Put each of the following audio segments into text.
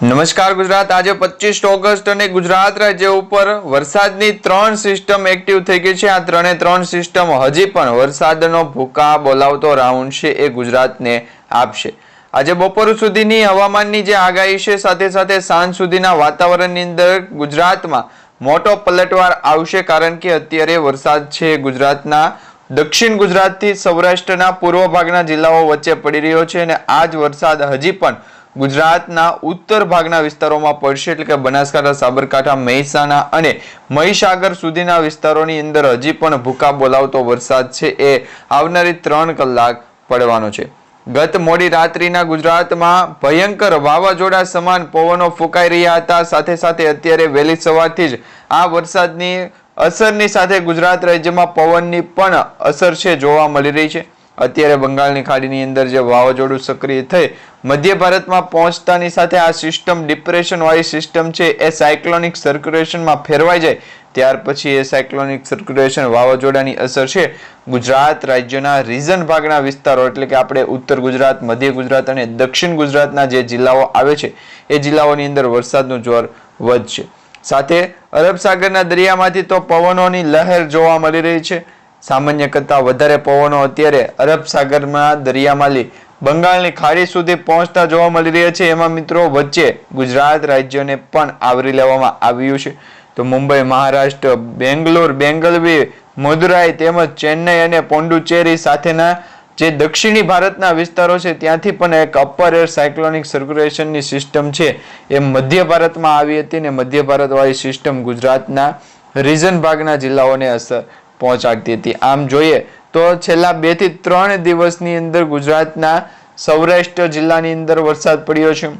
નમસ્કાર ગુજરાત. આજે પચીસ ઓગસ્ટ અને ગુજરાત રાજ્ય ઉપર વરસાદની ત્રણ સિસ્ટમ એક્ટિવ થઈ ગઈ છે. આ ત્રણે ત્રણ સિસ્ટમ હજી પણ વરસાદનો ભૂકા બોલાવતો રાઉન્ડ છે એ ગુજરાતને આપશે. આજે બપોર સુધીની હવામાનની જે આગાહી છે, સાથે સાથે સાંજ સુધીના વાતાવરણની અંદર ગુજરાતમાં મોટો પલટવાર આવશે, કારણ કે અત્યારે વરસાદ છે ગુજરાતના. દક્ષિણ ગુજરાતથી સૌરાષ્ટ્રના પૂર્વ ભાગના જિલ્લાઓ વચ્ચે પડી રહ્યો છે અને આ જ વરસાદ હજી પણ ગુજરાતના ઉત્તર ભાગના વિસ્તારોમાં પડશે એટલે કે બનાસકાંઠા, સાબરકાંઠા, મહેસાણા અને મહીસાગર સુધીના વિસ્તારોની અંદર હજી પણ ભૂકા બોલાવતો વરસાદ છે. એ આવનારી ત્રણ કલાક પડવાનો છે. ગત મોડી રાત્રિના ગુજરાતમાં ભયંકર વાવાઝોડા સમાન પવનો ફૂંકાઈ રહ્યા હતા. સાથે સાથે અત્યારે વહેલી સવારથી જ આ વરસાદની અસરની સાથે ગુજરાત રાજ્યમાં પવનની પણ અસર છે જોવા મળી રહી છે. અત્યારે બંગાળની ખાડીની અંદર જે વાવાઝોડું સક્રિય થઈ, મધ્ય ભારતમાં પહોંચતાની સાથે આ સિસ્ટમ ડિપ્રેશન વાળી સિસ્ટમ છે, એ સાયક્લોનિક સર્ક્યુલેશનમાં ફેરવાઈ જાય. ત્યાર પછી એ સાયક્લોનિક સર્ક્યુલેશન વાવાઝોડાની અસર છે. ગુજરાત રાજ્યના રીઝન ભાગના વિસ્તારો, એટલે કે આપણે ઉત્તર ગુજરાત, મધ્ય ગુજરાત અને દક્ષિણ ગુજરાતના જે જિલ્લાઓ આવે છે, એ જિલ્લાઓની અંદર વરસાદનું જોર વધશે. સાથે અરબ સાગરના દરિયામાંથી તો પવનોની લહેર જોવા મળી રહી છે. સામાન્ય કરતાં વધારે પવનો અત્યારે અરબ સાગરમાં દરિયામાલી બંગાળની ખાડી સુધી પહોંચતા જોવા મળી રહ્યા છે. એમાં મિત્રો વચ્ચે ગુજરાત રાજ્યને પણ આવરી લેવામાં આવ્યું છે. તો મુંબઈ, મહારાષ્ટ્ર, બેંગ્લોર, બેંગલવી, મદુરાઈ તેમજ ચેન્નઈ અને પોંડુચેરી સાથેના જે દક્ષિણી ભારતના વિસ્તારો છે, ત્યાંથી પણ એક અપર એર સાયક્લોનિક સર્ક્યુલેશનની સિસ્ટમ છે. એ મધ્ય ભારતમાં આવી હતી ને મધ્ય ભારતવાળી સિસ્ટમ ગુજરાતના રીજન ભાગના જિલ્લાઓને અસર પહોંચાડતી હતી. આમ જોઈએ તો છેલ્લા બેથી ત્રણ દિવસની અંદર ગુજરાતના સૌરાષ્ટ્ર જિલ્લાની અંદર વરસાદ પડ્યો છે.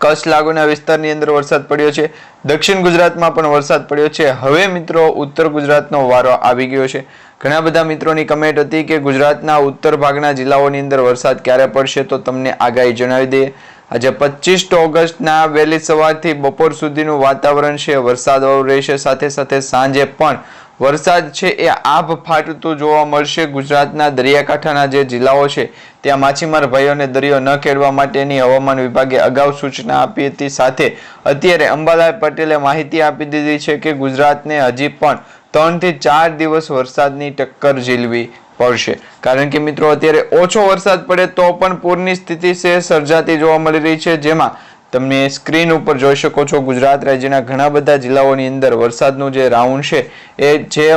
કચ્છ લાગુના વિસ્તારની અંદર વરસાદ પડ્યો છે. દક્ષિણ ગુજરાતમાં પણ વરસાદ પડ્યો છે. હવે મિત્રો ઉત્તર ગુજરાતનો વારો આવી ગયો છે. ઘણા બધા મિત્રોની કમેન્ટ હતી કે ગુજરાતના ઉત્તર ભાગના જિલ્લાઓની અંદર વરસાદ ક્યારે પડશે તો તમને આગાહી જણાવી દઈએ. આજે પચીસ ઓગસ્ટના વહેલી સવારથી બપોર સુધીનું વાતાવરણ છે. વરસાદ રહેશે. સાથે સાથે સાંજે પણ વરસાદ છે એ આભ ફાટતું જોવા મળશે. ગુજરાતના દરિયાકાંઠાના જે જિલ્લાઓ છે, ત્યાં માછીમાર ભાઈઓને દરિયો ન ખેડવા માટેની હવામાન વિભાગે અગાઉ સૂચના આપી હતી. સાથે અત્યારે અંબાલાલ પટેલે માહિતી આપી દીધી છે કે ગુજરાતને હજી પણ ત્રણથી ચાર દિવસ વરસાદની ટક્કર ઝીલવી પડશે. કારણ કે મિત્રો, અત્યારે ઓછો વરસાદ પડે તો પણ પૂરની સ્થિતિ છે સર્જાતી જોવા મળી રહી છે, જેમાં તમે સ્ક્રીન ઉપર જોઈ શકો છો, ગુજરાત રાજ્યના ઘણા બધા જિલ્લાઓની અંદર વરસાદનું જે રાઉન્ડ છે, એ જે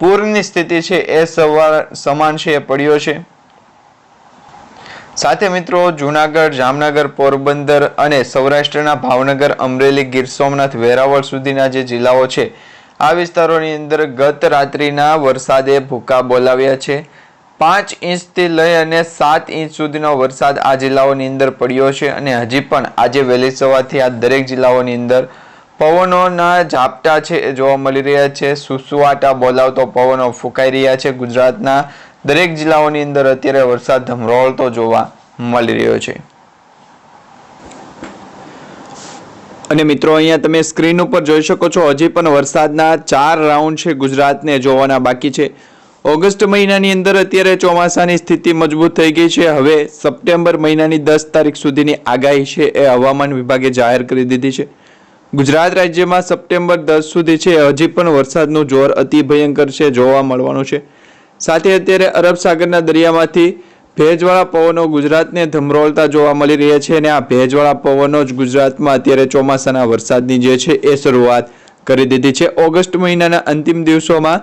પૂરની સ્થિતિ છે, એ સવાર, સમાન છે, એ પડ્યો છે. સાથે મિત્રો, જુનાગઢ, જામનગર, પોરબંદર અને સૌરાષ્ટ્રના ભાવનગર, અમરેલી, ગીર સોમનાથ, વેરાવળ સુધીના જે જિલ્લાઓ છે, આ વિસ્તારોની અંદર ગત રાત્રિના વરસાદે ભૂકા બોલાવ્યા છે. પાંચ ઇંચથી લઈ અને સાત ઇંચ સુધીનો વરસાદ આ જિલ્લાઓની અંદર પડ્યો છે અને હજી પણ આજે વહેલી સવારથી આ દરેક જિલ્લાઓની અંદર પવનોના ઝાપટા છે એ જોવા મળી રહ્યા છે. સુસુવાટા બોલાવતો પવનો ફૂંકાઈ રહ્યા છે. ગુજરાતના દરેક જિલ્લાઓની અંદર અત્યારે વરસાદ ધમરોળતો જોવા મળી રહ્યો છે. અને મિત્રો, અહીંયા તમે સ્ક્રીન ઉપર જોઈ શકો છો, હજી પણ વરસાદના ચાર રાઉન્ડ છે ગુજરાતને જોવાના બાકી છે. ઓગસ્ટ મહિનાની અંદર અત્યારે ચોમાસાની સ્થિતિ મજબૂત થઈ ગઈ છે. હવે સપ્ટેમ્બર મહિનાની દસ તારીખ સુધીની આગાહી છે એ હવામાન વિભાગે જાહેર કરી દીધી છે. ગુજરાત રાજ્યમાં સપ્ટેમ્બર દસ સુધી છે. હજી પણ વરસાદનું જોર અતિ ભયંકર છે જોવા મળવાનું છે. સાથે અત્યારે અરબ સાગરના દરિયામાંથી ભેજવાળા પવનો ગુજરાતને ધમરોળતા જોવા મળી રહ્યા છે અને આ ભેજવાળા પવનો જ ગુજરાતમાં અત્યારે ચોમાસાના વરસાદની જે છે એ શરૂઆત કરી દીધી છે. ઓગસ્ટ મહિનાના અંતિમ દિવસોમાં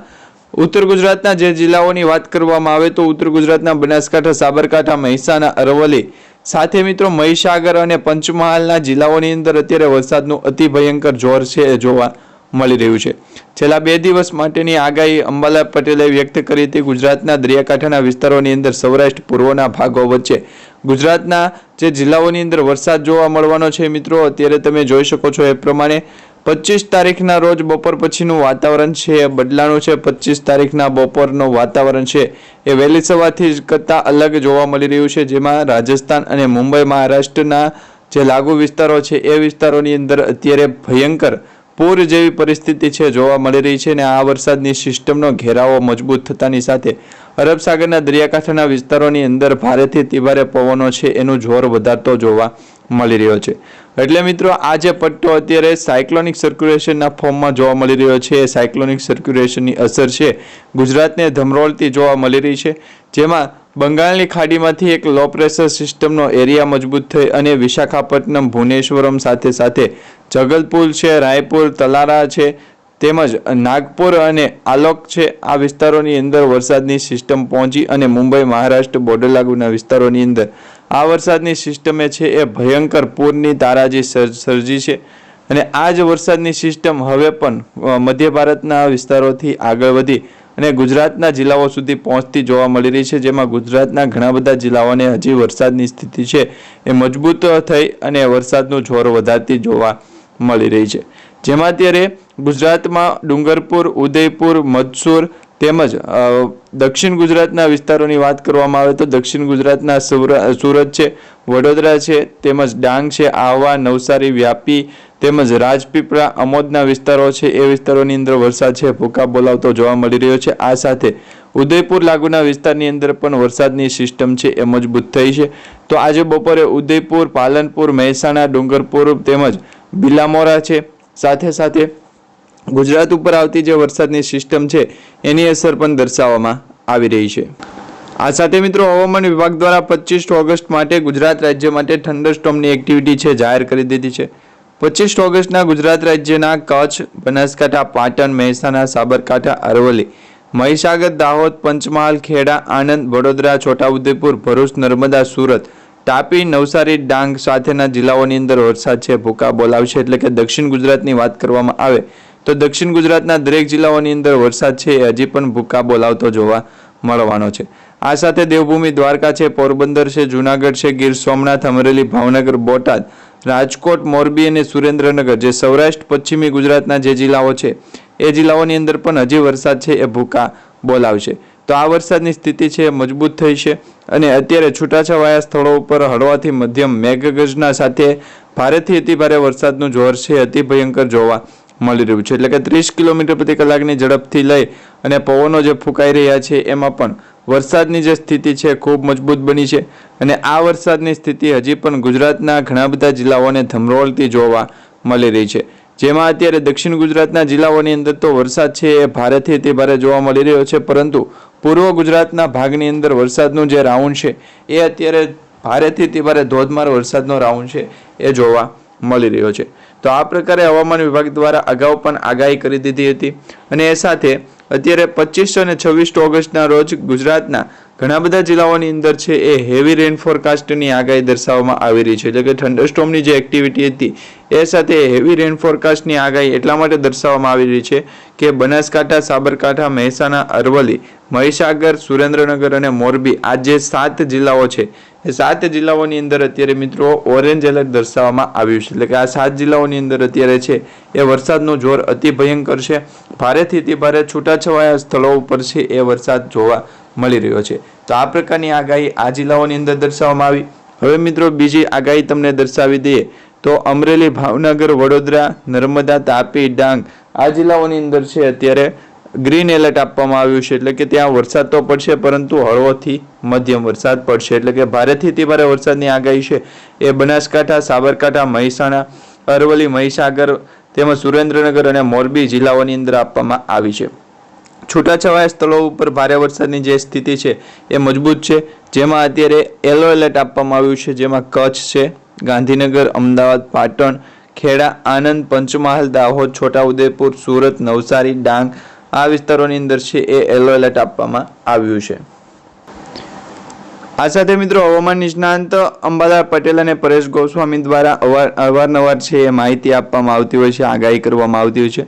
ઉત્તર ગુજરાતના જે જિલ્લાઓની વાત કરવામાં આવે તો ઉત્તર ગુજરાતના બનાસકાંઠા, સાબરકાંઠા, મહેસાણા, અરવલ્લી સાથે મિત્રો મહીસાગર અને પંચમહાલના જિલ્લાઓની અંદર અત્યારે વરસાદનું અતિ ભયંકર જોર છે જોવા મળી રહ્યું છે. છેલ્લા બે દિવસ માટેની આગાહી અંબાલા પટેલે વ્યક્ત કરી હતી. ગુજરાતના દરિયાકાંઠાના વિસ્તારોની અંદર સૌરાષ્ટ્ર પૂર્વના ભાગો વચ્ચે ગુજરાતના જે જિલ્લાઓની અંદર વરસાદ જોવા મળવાનો છે મિત્રો, અત્યારે તમે જોઈ શકો છો એ પ્રમાણે પચીસ તારીખના રોજ બપોર પછીનું વાતાવરણ છે, એ બદલાનું છે. પચીસ તારીખના બપોરનું વાતાવરણ છે, એ વહેલી સવારથી જ કરતાં અલગ જોવા મળી રહ્યું છે, જેમાં રાજસ્થાન અને મુંબઈ મહારાષ્ટ્રના જે લાગુ વિસ્તારો છે, એ વિસ્તારોની અંદર અત્યારે ભયંકર પૂર જેવી પરિસ્થિતિ છે, જોવા મળી રહી છે અને આ વરસાદની સિસ્ટમનો ઘેરાવો મજબૂત થતાની સાથે અરબ સાગરના દરિયાકાંઠાના વિસ્તારોની અંદર ભારેથી તિભારે પવનો છે, એનું જોર વધારતો જોવા મળી રહ્યો છે. એટલે મિત્રો, આ જે પટ્ટો અત્યારે સાયક્લોનિક સર્ક્યુલેશનના ફોર્મમાં જોવા મળી રહ્યો છે. સાયક્લોનિક સર્ક્યુલેશનની અસર છે ગુજરાતને ધમરોળતી જોવા મળી રહી છે. જેમાં બંગાળની ખાડીમાંથી એક લો પ્રેશર સિસ્ટમનો એરિયા મજબૂત થઈ અને વિશાખાપટ્ટનમ, ભુવનેશ્વરમ સાથે સાથે જગલપુર છે, રાયપુર, તલારા છે, તેમજ નાગપુર અને આલોક છે. આ વિસ્તારોની અંદર વરસાદની સિસ્ટમ પહોંચી અને મુંબઈ, મહારાષ્ટ્ર બોર્ડર લાગુના વિસ્તારોની અંદર આ વરસાદની સિસ્ટમે છે એ ભયંકર પૂરની તારાજી સર્જ- છે. અને આ જ વરસાદની સિસ્ટમ હવે પણ મધ્ય ભારતના વિસ્તારોથી આગળ વધી અને ગુજરાતના જિલ્લાઓ સુધી પહોંચતી જોવા મળી રહી છે, જેમાં ગુજરાતના ઘણા બધા જિલ્લાઓને હજી વરસાદની સ્થિતિ છે એ મજબૂત થઈ અને વરસાદનું જોર વધારતી જોવા મળી રહી છે. જેમાં અત્યારે ગુજરાતમાં ડુંગરપુર, ઉદયપુર મદસૂર તેમજ દક્ષિણ ગુજરાતના વિસ્તારોની વાત કરવામાં આવે તો દક્ષિણ ગુજરાતના સુર- સુરત છે, વડોદરા છે, તેમજ ડાંગ છે, આહવા, નવસારી, વ્યાપી, તેમજ રાજપીપળા, અમોદના વિસ્તારો છે, એ વિસ્તારોની અંદર વરસાદ છે ભૂકા બોલાવતો જોવા મળી રહ્યો છે. આ સાથે ઉદયપુર લાગુના વિસ્તારની અંદર પણ વરસાદની સિસ્ટમ છે, એ મજબૂત થઈ છે. તો આજે બપોરે ઉદયપુર, પાલનપુર, મહેસાણા, ડુંગરપુર તેમજ બિલામોરા છે. સાથે સાથે ગુજરાત ઉપર આવતી જે વરસાદની સિસ્ટમ છે, એની અસર પણ દર્શાવવામાં આવી રહી છે. આ સાથે મિત્રો હવામાન વિભાગ દ્વારા પચીસ ઓગસ્ટ માટે ગુજરાત રાજ્ય માટે થંડરસ્ટોમની એક્ટિવિટી છે, જાહેર કરી દીધી છે. પચીસ ઓગસ્ટના ગુજરાત રાજ્યના કચ્છ, બનાસકાંઠા, પાટણ, મહેસાણા, સાબરકાંઠા, અરવલ્લી, મહીસાગર, દાહોદ, પંચમહાલ, ખેડા, આણંદ, વડોદરા, છોટાઉદેપુર, ભરૂચ, નર્મદા, સુરત, તાપી, નવસારી, ડાંગ સાથેના જિલ્લાઓની અંદર વરસાદ છે, ભૂકા બોલાવશે એટલે કે દક્ષિણ ગુજરાતની વાત કરવામાં આવે તો દક્ષિણ ગુજરાતના દરેક જિલ્લાઓની અંદર વરસાદ છે, એ હજી પણ ભૂકા બોલાવતો જોવા મળવાનો છે. આ સાથે દેવભૂમિ દ્વારકા છે, પોરબંદર છે, જુનાગઢ છે, ગીર સોમનાથ, અમરેલી, ભાવનગર, બોટાદ, રાજકોટ, મોરબી અને સુરેન્દ્રનગર જે સૌરાષ્ટ્ર, પશ્ચિમી ગુજરાતના જે જિલ્લાઓ છે, એ જિલ્લાઓની અંદર પણ હજી વરસાદ છે, એ ભૂકા બોલાવશે તો આ વરસાદની સ્થિતિ છે મજબૂત થઈ છે અને અત્યારે છૂટાછવાયા સ્થળો ઉપર હળવાથી મધ્યમ મેઘગર્જના સાથે ભારેથી અતિભારે વરસાદનું જોર છે, અતિ ભયંકર જોવા મળી રહ્યું છે. એટલે કે ત્રીસ કિલોમીટર પ્રતિ કલાકની ઝડપથી લઈ અને પવનો જે ફૂંકાઈ રહ્યા છે, એમાં પણ વરસાદની જે સ્થિતિ છે, ખૂબ મજબૂત બની છે. અને આ વરસાદની સ્થિતિ હજી પણ ગુજરાતના ઘણા બધા જિલ્લાઓને ધમરોળતી જોવા મળી રહી છે. જેમાં અત્યારે દક્ષિણ ગુજરાતના જિલ્લાઓની અંદર તો વરસાદ છે એ ભારેથી અતિ ભારે જોવા મળી રહ્યો છે, પરંતુ પૂર્વ ગુજરાતના ભાગની અંદર વરસાદનું જે રાઉન્ડ છે, એ અત્યારે ભારેથી અતિ ભારે ધોધમાર વરસાદનો રાઉન્ડ છે, એ જોવા મળી રહ્યો છે. તો આ પ્રકારે હવામાન વિભાગ દ્વારા અગાઉ પણ આગાહી કરી દીધી હતી. અને એ સાથે અત્યારે પચીસો અને છવ્વીસ ઓગસ્ટના રોજ ગુજરાતના ઘણા બધા જિલ્લાઓની અંદર છે એ હેવી રેન ફોરકાસ્ટની આગાહી દર્શાવવામાં આવી રહી છે. એટલે કે થંડરસ્ટોમની જે એક્ટિવિટી હતી, એ સાથે હેવી રેન ફોરકાસ્ટની આગાહી એટલા માટે દર્શાવવામાં આવી રહી છે કે બનાસકાંઠા, સાબરકાંઠા, મહેસાણા, અરવલ્લી, મહીસાગર, સુરેન્દ્રનગર અને મોરબી આ જે સાત જિલ્લાઓ છે, એ સાત જિલ્લાઓની અંદર અત્યારે મિત્રો ઓરેન્જ એલર્ટ દર્શાવવામાં આવ્યું છે. એટલે કે આ સાત જિલ્લાઓની અંદર અત્યારે છે, એ વરસાદનો જોર અતિ ભયંકર છે. ભારેથી અતિ ભારે છૂટાછવાયા સ્થળો ઉપર છે એ વરસાદ જોવા મળી રહ્યો છે. તો આ પ્રકારની આગાહી આ જિલ્લાઓની અંદર દર્શાવવામાં આવી. હવે મિત્રો બીજી આગાહી તમને દર્શાવી દઈએ તો અમરેલી, ભાવનગર, વડોદરા, નર્મદા, તાપી, ડાંગ આ જિલ્લાઓની અંદર છે અત્યારે ગ્રીન એલર્ટ આપવામાં આવ્યું છે. એટલે કે ત્યાં વરસાદ તો પડશે પરંતુ હળવોથી મધ્યમ વરસાદ પડશે. એટલે કે ભારેથી અતિ ભારે વરસાદની આગાહી છે. એ બનાસકાંઠા, સાબરકાંઠા, મહેસાણા, અરવલ્લી, મહીસાગર તેમજ સુરેન્દ્રનગર અને મોરબી જિલ્લાઓની અંદર આપવામાં આવી છે. છૂટાછવાયા સ્થળો ઉપર ભારે વરસાદની જે સ્થિતિ છે એ મજબૂત છે. જેમાં અત્યારે યલો એલર્ટ આપવામાં આવ્યું છે. જેમાં કચ્છ છે, ગાંધીનગર, અમદાવાદ, પાટણ, ખેડા આનંદ પંચમહાલ, દાહોદ, છોટાઉદેપુર, સુરત, નવસારી, ડાંગ આ વિસ્તારોની અંદર છે એ યલો એલર્ટ આપવામાં આવ્યું છે. આ સાથે મિત્રો હવામાન નિષ્ણાંત અંબાલાલ પટેલ અને પરેશ ગોસ્વામી દ્વારા અવાર, અવારનવાર છે એ માહિતી આપવામાં આવતી હોય છે, આગાહી કરવામાં આવતી હોય છે.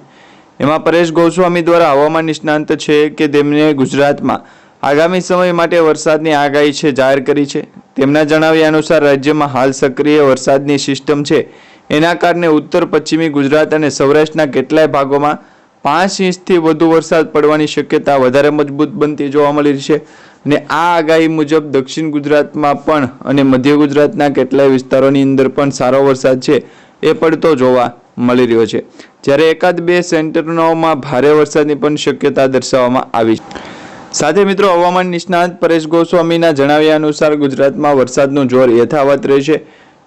એમાં પરેશ ગોસ્વામી દ્વારા હવામાન નિષ્ણાંત છે કે તેમણે ગુજરાતમાં આગામી સમય માટે વરસાદની આગાહી છે જાહેર કરી છે. તેમના જણાવ્યા અનુસાર રાજ્યમાં હાલ સક્રિય વરસાદની સિસ્ટમ છે. એના કારણે ઉત્તર, પશ્ચિમી ગુજરાત અને સૌરાષ્ટ્રના કેટલાય ભાગોમાં પાંચ ઇંચથી વધુ વરસાદ પડવાની શક્યતા વધારે મજબૂત બનતી જોવા મળી છે અને આ આગાહી મુજબ દક્ષિણ ગુજરાતમાં પણ અને મધ્ય ગુજરાતના કેટલાય વિસ્તારોની અંદર પણ સારો વરસાદ છે એ પડતો જોવા મળી રહ્યો છે. જ્યારે એકાદ બે સેન્ટરોમાં ભારે વરસાદની પણ શક્યતા દર્શાવવામાં આવી સાથે મિત્રો હવામાન નિષ્ણાંત પરેશ ગોસ્વામીના જણાવ્યા અનુસાર ગુજરાતમાં વરસાદનું જોર યથાવત રહેશે.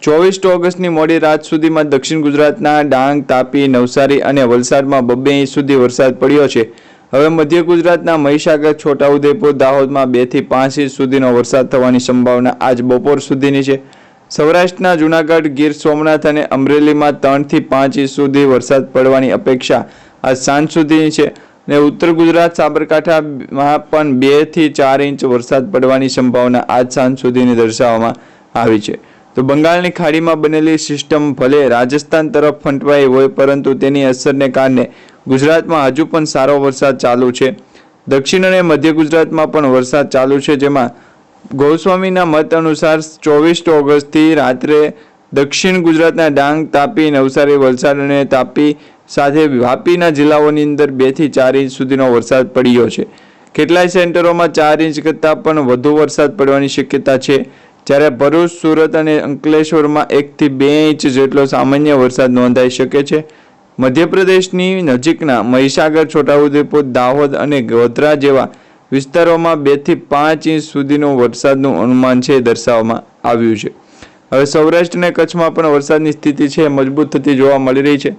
ચોવીસ ઓગસ્ટની મોડી રાત સુધીમાં દક્ષિણ ગુજરાતના ડાંગ, તાપી, નવસારી અને વલસાડમાં બબ્બે ઇંચ સુધી વરસાદ પડ્યો છે. હવે મધ્ય ગુજરાતના મહીસાગર, છોટાઉદેપુર, દાહોદમાં બેથી પાંચ ઇંચ સુધીનો વરસાદ થવાની સંભાવના આજ બપોર સુધીની છે. સૌરાષ્ટ્રના જુનાગઢ, ગીર સોમનાથ અને અમરેલીમાં ત્રણથી પાંચ ઇંચ સુધી વરસાદ પડવાની અપેક્ષા આજ સાંજ સુધીની છે અને ઉત્તર ગુજરાત સાબરકાંઠામાં પણ બેથી ચાર ઇંચ વરસાદ પડવાની સંભાવના આજ સાંજ સુધીની દર્શાવવામાં આવી છે. તો બંગાળની ખાડીમાં બનેલી સિસ્ટમ ભલે રાજસ્થાન તરફ ફંટવાઈ હોય, પરંતુ તેની અસરને કારણે ગુજરાતમાં હજુ પણ સારો વરસાદ ચાલુ છે. દક્ષિણ અને મધ્ય ગુજરાતમાં પણ વરસાદ ચાલુ છે, જેમાં ગોસ્વામીના મત અનુસાર ચોવીસ ઓગસ્ટથી રાત્રે દક્ષિણ ગુજરાતના ડાંગ તાપી નવસારી વલસાડ અને તાપી સાથે વાપીના જિલ્લાઓની અંદર બેથી ચાર ઇંચ સુધીનો વરસાદ પડ્યો છે. કેટલાય સેન્ટરોમાં ચાર ઇંચ કરતાં પણ વધુ વરસાદ પડવાની શક્યતા છે. જ્યારે ભરૂચ, સુરત અને અંકલેશ્વરમાં એકથી બે ઇંચ જેટલો સામાન્ય વરસાદ નોંધાઈ શકે છે. મધ્યપ્રદેશની નજીકના મહીસાગર, છોટાઉદેપુર, દાહોદ અને ગોધરા જેવા વિસ્તારોમાં બેથી પાંચ ઇંચ સુધીનો વરસાદનું અનુમાન છે દર્શાવવામાં આવ્યું છે. હવે સૌરાષ્ટ્ર અને કચ્છમાં પણ વરસાદની સ્થિતિ છે મજબૂત થતી જોવા મળી રહી છે.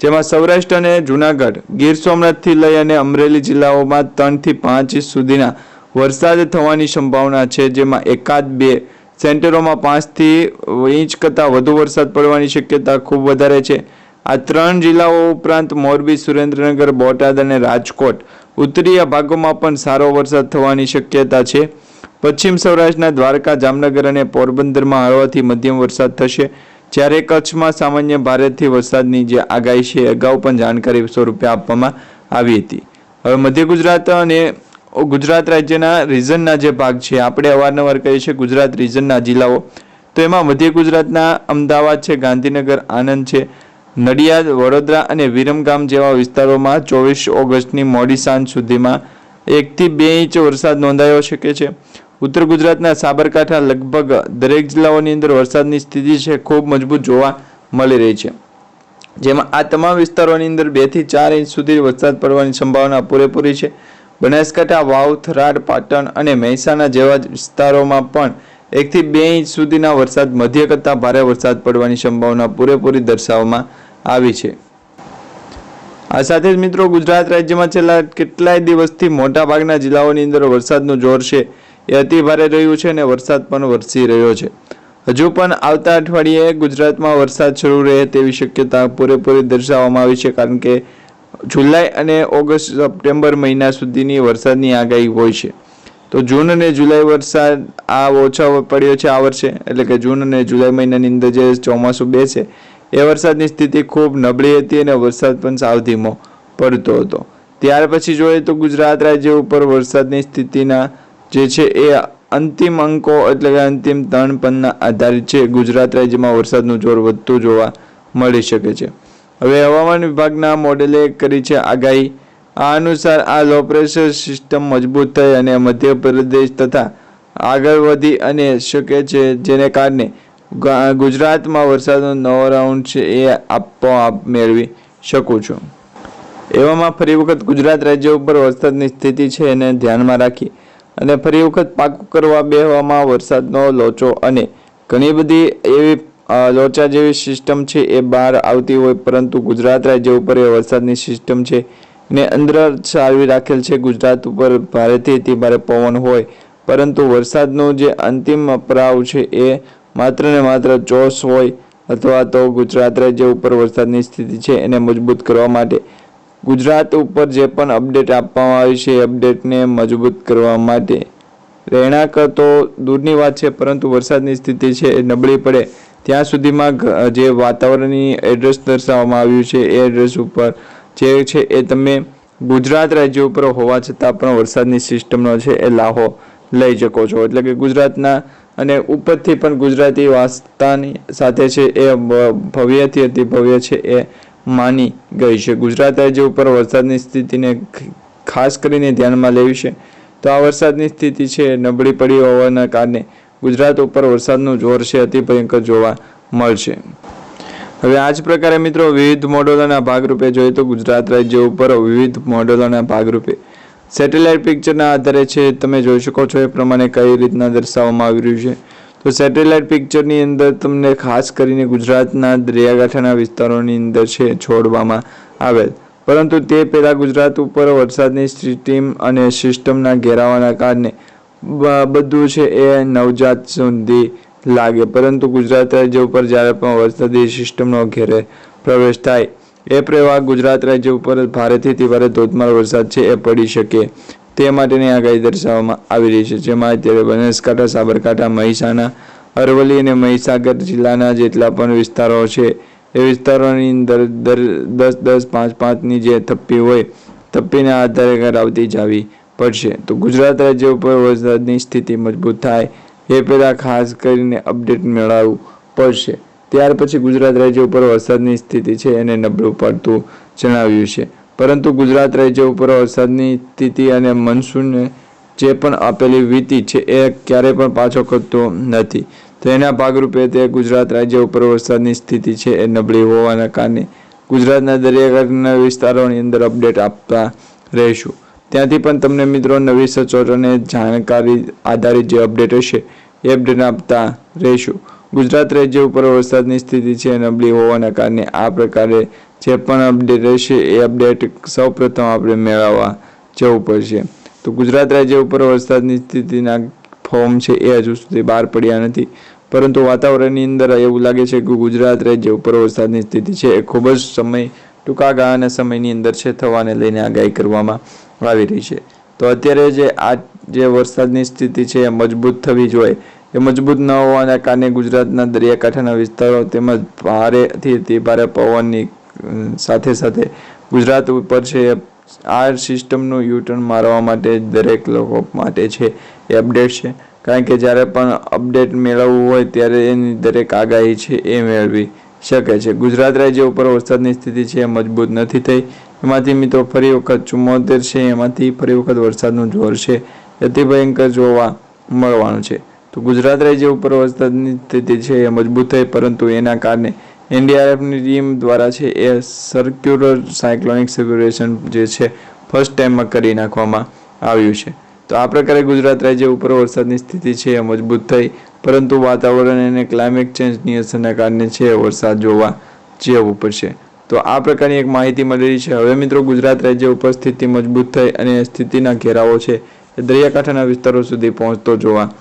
જેમાં સૌરાષ્ટ્ર અને જુનાગઢ, ગીર સોમનાથથી લઈ અને અમરેલી જિલ્લાઓમાં ત્રણથી પાંચ ઇંચ સુધીના વરસાદ થવાની સંભાવના છે. જેમાં એકાદ બે સેન્ટરોમાં પાંચથી ઇંચ કરતાં વધુ વરસાદ પડવાની શક્યતા ખૂબ વધારે છે. આ ત્રણ જિલ્લાઓ ઉપરાંત મોરબી, સુરેન્દ્રનગર, બોટાદ અને રાજકોટ ઉત્તરીય ભાગોમાં પણ સારો વરસાદ થવાની શક્યતા છે. પશ્ચિમ સૌરાષ્ટ્રના દ્વારકા, જામનગર અને પોરબંદરમાં હળવાથી મધ્યમ વરસાદ થશે. જ્યારે કચ્છમાં સામાન્ય ભારેથી વરસાદની જે આગાહી છે, અગાઉ પણ જાણકારી સ્વરૂપે આપવામાં આવી હતી. હવે મધ્ય ગુજરાત અને ગુજરાત રાજ્યના રીજનના જે ભાગ છે, આપણે અવારનવાર કહીએ છીએ ગુજરાત રીજનના જિલ્લાઓ. તો એમાં મધ્ય ગુજરાતના અમદાવાદ છે, ગાંધીનગર, આણંદ છે નડિયાદ, વડોદરા અને વિરમગામ જેવા વિસ્તારોમાં ચોવીસ ઓગસ્ટની મોડી સાંજ સુધીમાં એકથી બે ઇંચ વરસાદ નોંધાયો શકે છે. ઉત્તર ગુજરાતના સાબરકાંઠા લગભગ દરેક જિલ્લાઓની અંદર વરસાદની સ્થિતિ છે, ખૂબ મજબૂત જોવા મળી રહી છે. જેમાં આ તમામ વિસ્તારોની અંદર બેથી ચાર ઇંચ સુધી વરસાદ પડવાની સંભાવના પૂરેપૂરી છે. બનાસકાંઠા, વાવ, થરાદ, પાટણ અને મહેસાણા જેવા વિસ્તારોમાં પણ એકથી બે ઇંચ સુધીના વરસાદ, મધ્ય કરતાં ભારે વરસાદ પડવાની સંભાવના પૂરેપૂરી દર્શાવવામાં આવી છે. આ સાથે જ મિત્રો ગુજરાત રાજ્યમાં છેલ્લા કેટલાય દિવસથી મોટાભાગના જિલ્લાઓની અંદર વરસાદનું જોર છે. એ અતિ ભારે રહ્યું છે અને વરસાદ પણ વરસી રહ્યો છે. હજુ પણ આવતા અઠવાડિયે ગુજરાતમાં વરસાદ શરૂ રહે તેવી શક્યતા પૂરેપૂરી દર્શાવવામાં આવી છે, કારણ કે જુલાઈ અને ઓગસ્ટ સપ્ટેમ્બર મહિના સુધીની વરસાદની આગાહી હોય છે. તો જૂન અને જુલાઈ વરસાદ આ ઓછો પડ્યો છે આ વર્ષે, એટલે કે જૂન અને જુલાઈ મહિનાની અંદર જે ચોમાસું બેસે એ વરસાદની સ્થિતિ ખૂબ નબળી હતી અને વરસાદ પણ સાવ ધીમો પડતો હતો. ત્યાર પછી જોઈએ તો ગુજરાત રાજ્ય ઉપર વરસાદની સ્થિતિના જે છે એ અંતિમ અંકો એટલે કે અંતિમ ત્રણ પન્ના આધારિત છે. ગુજરાત રાજ્યમાં વરસાદનું જોર વધતું જોવા મળી શકે છે. હવે હવામાન વિભાગના મોડેલે કરી છે આગાહી. આ અનુસાર આ લો પ્રેશર સિસ્ટમ મજબૂત થઈ અને મધ્યપ્રદેશ તથા આગળ વધી અને શકે છે. જેને કારણે ગુજરાતમાં વરસાદનો નવો રાઉન્ડ છે એ આપોઆપ મેળવી શકું છું. એવામાં ફરી વખત ગુજરાત રાજ્ય ઉપર વરસાદની સ્થિતિ છે એને ધ્યાનમાં રાખી અને ફરી વખત પાકું કરવા બેહવામાં વરસાદનો લોચો અને ઘણી બધી એવી લોચા જેવી સિસ્ટમ છે એ બહાર આવતી હોય પરંતુ ગુજરાત રાજ્ય ઉપર એ વરસાદની સિસ્ટમ છે ને અંદર સારવી રાખેલ છે. ગુજરાત ઉપર ભારેથી અતિ ભારે પવન હોય પરંતુ વરસાદનો જે અંતિમ પડાવ છે એ માત્ર ને માત્ર ચોસ હોય અથવા તો ગુજરાત રાજ્ય ઉપર વરસાદની સ્થિતિ છે એને મજબૂત કરવા માટે ગુજરાત ઉપર જે પણ અપડેટ આપવામાં આવી છે એ અપડેટને મજબૂત કરવા માટે રહેણાંક તો દૂરની વાત છે, પરંતુ વરસાદની સ્થિતિ છે એ નબળી પડે. ત્યાં સુધીમાં જે વાતાવરણની એડ્રેસ દર્શાવવામાં આવ્યું છે એ એડ્રેસ ઉપર જે છે એ તમે ગુજરાત રાજ્ય ઉપર હોવા છતાં પણ વરસાદની સિસ્ટમનો છે એ લાહો લઈ શકો છો. એટલે કે ગુજરાતના અને ઉપરથી પણ ગુજરાતી વાસ્તાની સાથે છે, એ ભવ્યથી અતિ ભવ્ય છે, એ માની ગઈ છે. ગુજરાત રાજ્ય ઉપર વરસાદની સ્થિતિને ખાસ કરીને ધ્યાનમાં લેવી છે, તો આ વરસાદની સ્થિતિ છે નબળી પડી હોવાના કારણે ગુજરાત ઉપર વરસાદનું જોર છે, અતિ ભયંકર જોવા મળશે. હવે આ જ પ્રકારે મિત્રો વિવિધ મોડેલોના ભાગરૂપે જોઈએ તો ગુજરાત રાજ્ય ઉપર વિવિધ મોડેલોના ભાગરૂપે સેટેલાઇટ પિક્ચરના આધારે છે, તમે જોઈ શકો છો એ પ્રમાણે કઈ રીતના દર્શાવવામાં આવી રહ્યું છે. તો સેટેલાઇટ પિક્ચરની અંદર તમને ખાસ કરીને ગુજરાતના દરિયાકાંઠાના વિસ્તારોની અંદર છે, છોડવામાં આવેલ. પરંતુ તે પહેલાં ગુજરાત ઉપર વરસાદની સ્ટીમ અને સિસ્ટમના ઘેરાવાના કારણે બધું છે એ નવજાત સુધી લાગે. પરંતુ ગુજરાત રાજ્ય ઉપર જ્યારે પણ વરસાદી સિસ્ટમનો ઘેરે પ્રવેશ થાય એ પ્રવાહ ગુજરાત રાજ્ય ઉપર ભારેથી અતિભારે ધોધમાર વરસાદ છે, એ પડી શકે. તે માટેની આગાહી દર્શાવવામાં આવી રહી છે, જેમાં અત્યારે બનાસકાંઠા, સાબરકાંઠા, મહેસાણા, અરવલ્લી અને મહીસાગર જિલ્લાના જેટલા પણ વિસ્તારો છે, એ વિસ્તારોની અંદર દર દસ દસ પાંચ પાંચની જે થપ્પી હોય, થપ્પીના આધારે કરાવતી જાવી પડશે. તો ગુજરાત રાજ્ય ઉપર વરસાદની સ્થિતિ મજબૂત થાય, એ પહેલાં ખાસ કરીને અપડેટ મેળવવું પડશે. ત્યાર પછી ગુજરાત રાજ્ય ઉપર વરસાદની સ્થિતિ છે એને નબળું પડતું જણાવ્યું છે. પરંતુ ગુજરાત રાજ્ય ઉપર વરસાદની સ્થિતિ અને મનસૂનને જે પણ આપેલી વીતી છે એ ક્યારેય પણ પાછો કરતો નથી. તો એના ભાગરૂપે તે ગુજરાત રાજ્ય ઉપર વરસાદની સ્થિતિ છે એ નબળી હોવાના કારણે ગુજરાતના દરિયાકાંઠાના વિસ્તારોની અંદર અપડેટ આપતા રહીશું. ત્યાંથી પણ તમને મિત્રો નવી સચોટ અને જાણકારી આધારિત જે અપડેટ હશે એ અપડેટ આપતા રહીશું. ગુજરાત રાજ્ય ઉપર વરસાદની સ્થિતિ છે નબળી હોવાના કારણે આ પ્રકારે જે પણ અપડેટ રહેશે એ અપડેટ સૌપ્રથમ આપણે મેળવવા જવું પડશે. તો ગુજરાત રાજ્ય ઉપર વરસાદની સ્થિતિના ફોર્મ છે એ હજુ સુધી બહાર પડ્યા નથી. પરંતુ વાતાવરણની અંદર એવું લાગે છે કે ગુજરાત રાજ્ય ઉપર વરસાદની સ્થિતિ છે એ ખૂબ જ સમય ટૂંકા ગાળાના સમયની અંદર છે થવાને લઈને આગાહી કરવામાં આવી રહી છે. તો અત્યારે જે આ જે વરસાદની સ્થિતિ છે એ મજબૂત થવી જોઈએ એ મજબૂત ન હોવાના કારણે ગુજરાતના દરિયાકાંઠાના વિસ્તારો તેમજ ભારેથી અતિ ભારે પવનની સાથે સાથે ગુજરાત ઉપર છે આ સિસ્ટમનું યુટર્ન મારવા માટે દરેક લોકો માટે છે એ અપડેટ છે. કારણ કે જ્યારે પણ અપડેટ મેળવવું હોય ત્યારે એની દરેક આગાહી છે એ મેળવી શકે છે. ગુજરાત રાજ્ય ઉપર વરસાદની સ્થિતિ છે એ મજબૂત નથી થઈ. એમાંથી મિત્રો ફરી વખત ચુમ્મોતેર છે એમાંથી ફરી વખત વરસાદનું જોર છે. અતિ ભયંકર જોવા મળવાનું છે. તો ગુજરાત રાજ્ય ઉપર વરસાદની સ્થિતિ છે એ મજબૂત થઈ, પરંતુ એના કારણે એનડીઆરએફની ટીમ દ્વારા છે એ સર્ક્યુલર સાયક્લોનિક સર્ક્યુલેશન જે છે ફર્સ્ટ ટાઈમમાં કરી નાખવામાં આવ્યું છે. તો આ પ્રકારે ગુજરાત રાજ્ય ઉપર વરસાદની સ્થિતિ છે એ મજબૂત થઈ, પરંતુ વાતાવરણ અને ક્લાઇમેટ ચેન્જની અસરના કારણે છે વરસાદ જોવા જેવું પડશે. તો આ પ્રકારની એક માહિતી મળેલી છે. હવે મિત્રો ગુજરાત રાજ્ય ઉપર સ્થિતિ મજબૂત થઈ અને સ્થિતિના ઘેરાવો છે એ દરિયાકાંઠાના વિસ્તારો સુધી પહોંચતો જોવા